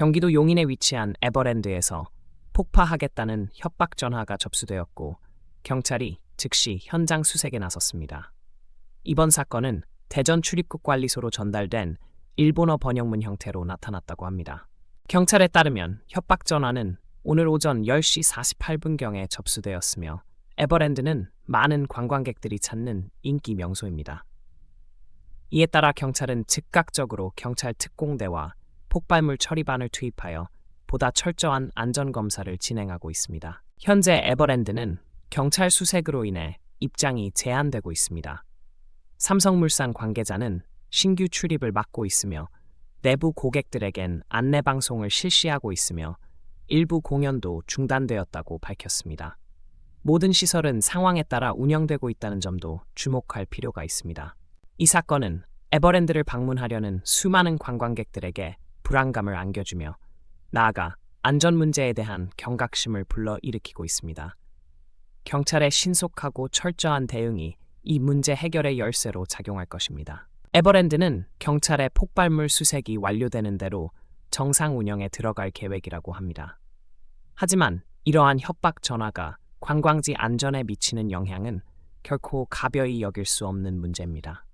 경기도 용인에 위치한 에버랜드에서 폭파하겠다는 협박 전화가 접수되었고 경찰이 즉시 현장 수색에 나섰습니다. 이번 사건은 대전 출입국 관리소로 전달된 일본어 번역문 형태로 나타났다고 합니다. 경찰에 따르면 협박 전화는 오늘 오전 10시 48분경에 접수되었으며 에버랜드는 많은 관광객들이 찾는 인기 명소입니다. 이에 따라 경찰은 즉각적으로 경찰 특공대와 폭발물 처리반을 투입하여 보다 철저한 안전 검사를 진행하고 있습니다. 현재 에버랜드는 경찰 수색으로 인해 입장이 제한되고 있습니다. 삼성물산 관계자는 신규 출입을 막고 있으며 내부 고객들에겐 안내 방송을 실시하고 있으며 일부 공연도 중단되었다고 밝혔습니다. 모든 시설은 상황에 따라 운영되고 있다는 점도 주목할 필요가 있습니다. 이 사건은 에버랜드를 방문하려는 수많은 관광객들에게 불안감을 안겨주며 나아가 안전 문제에 대한 경각심을 불러일으키고 있습니다. 경찰의 신속하고 철저한 대응이 이 문제 해결의 열쇠로 작용할 것입니다. 에버랜드는 경찰의 폭발물 수색이 완료되는 대로 정상 운영에 들어갈 계획이라고 합니다. 하지만 이러한 협박 전화가 관광지 안전에 미치는 영향은 결코 가벼이 여길 수 없는 문제입니다.